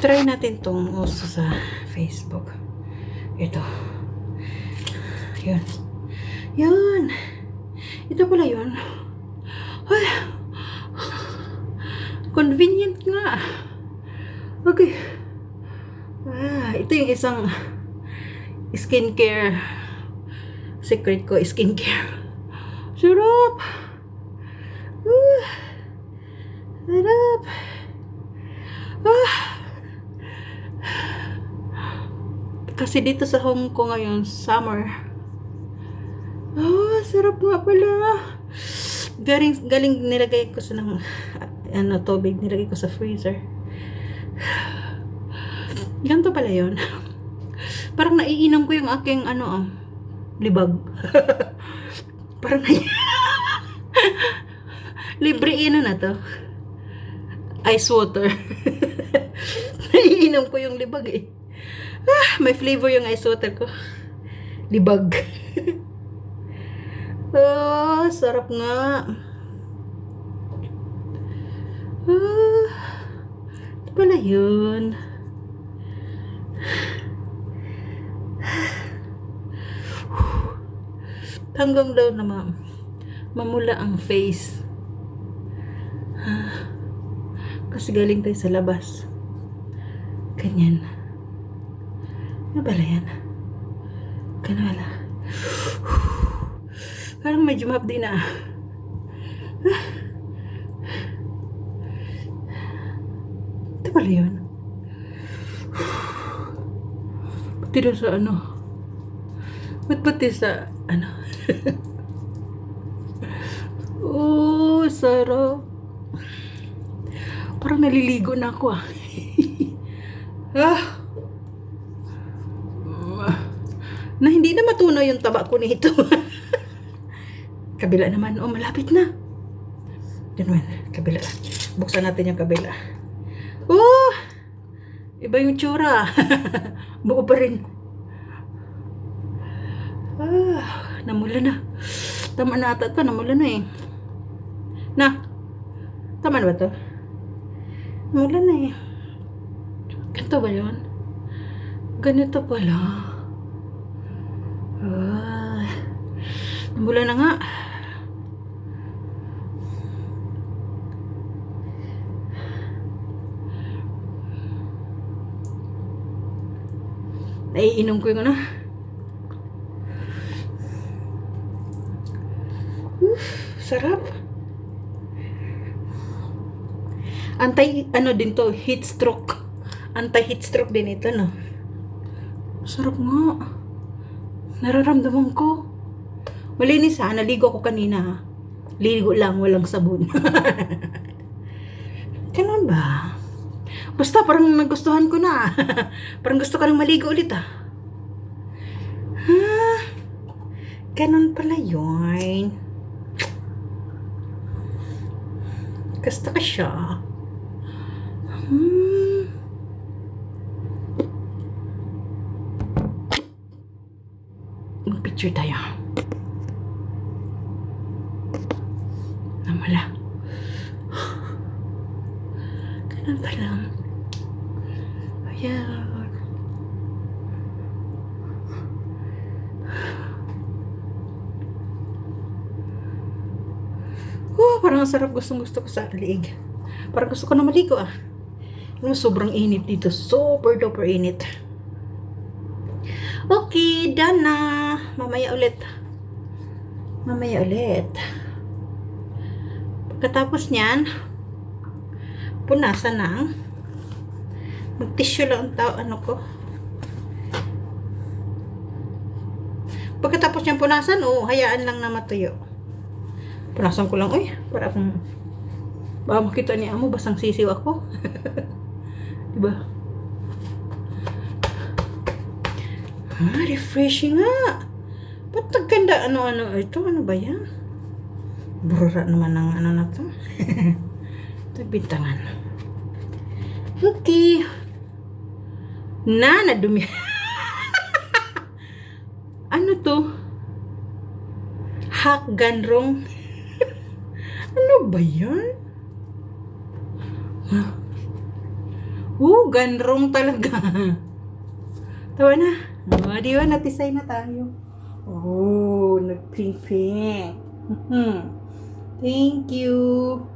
Try natin tong uso sa Facebook. Ito. Yun. Yun. Ito pala yun. Ay. Convenient nga. Okay. Ah, ito yung isang skincare secret ko, skincare. Sarap! Uh, sarap! Ah! Kasi dito sa Hong Kong ngayon, summer. Ah, sarap nga pala. Galing, galing nilagay ko sa ng, ano, tubig, nilagay ko sa freezer. Ganito pala yun. Parang naiinom ko yung aking, ano, ah, libag. Parang nai- Libre ino na to. Ice water. naiinom ko yung libag eh. Ah, may flavor yung ice water ko. Libag. oh, sarap nga. Ah, ito pala yun. Hanggang daw na ma mamula ang face. Ah, kasi galing tayo sa labas. Ganyan. Ano ba yan? Ganun wala. Parang medyo mabdi na. Ah. Ito pala yun. Pati doon sa ano. Ba't pati sa ano? oh, sarap. Parang naliligo na ako ah. ah. Na hindi na matunaw yung taba ko nito. kabila naman. Oh, malapit na. Yan man, kabila. Buksan natin yung kabila. Oh! Iba yung tsura. Buo pa rin. Ah, namula na. Tama na ata ito. Namula na eh. Na. Tama na ba ito? Namula na eh. Ganito ba yun? Ganito pala. Ah, namula na nga. Naiinom ko yung ano. Uf, sarap. Anti, ano din to, heat stroke. Anti-heat stroke din ito, no? Sarap nga. Nararamdaman ko. Malinis ha, naligo ko kanina ha. Ligo lang, walang sabon. Ganun ba? Basta parang nagustuhan ko na. parang gusto ko nang maligo ulit ah. Ha? Ganun pala yun. Gusto ko siya. Hmm. Mag-picture tayo. Namala. Ganun pala. Ayan. Oh, parang ang sarap gustong gusto ko sa liig. Parang gusto ko na maligo ah. Ano, sobrang init dito. Super duper init. Okay, done na. Mamaya ulit. Mamaya ulit. Pagkatapos niyan, punasan ng mag-tissue lang ang tao, ano ko. Pagkatapos niyang punasan, oh, hayaan lang na matuyo. Punasan ko lang, uy, para kung baka makita ni amo, basang sisiw ako. diba? Ah, refreshing nga. Ba't nagkanda ano-ano ito? Ano ba yan? Burura naman ng ano na to. ito bintangan. Okay. Na, nadumi. ano to? Hack ganrong. ano ba yan? Huh? Uh, ganrong talaga. Tawa na. Oh, di? Natisay na tayo. Oh, nag-pink-pink. Thank you.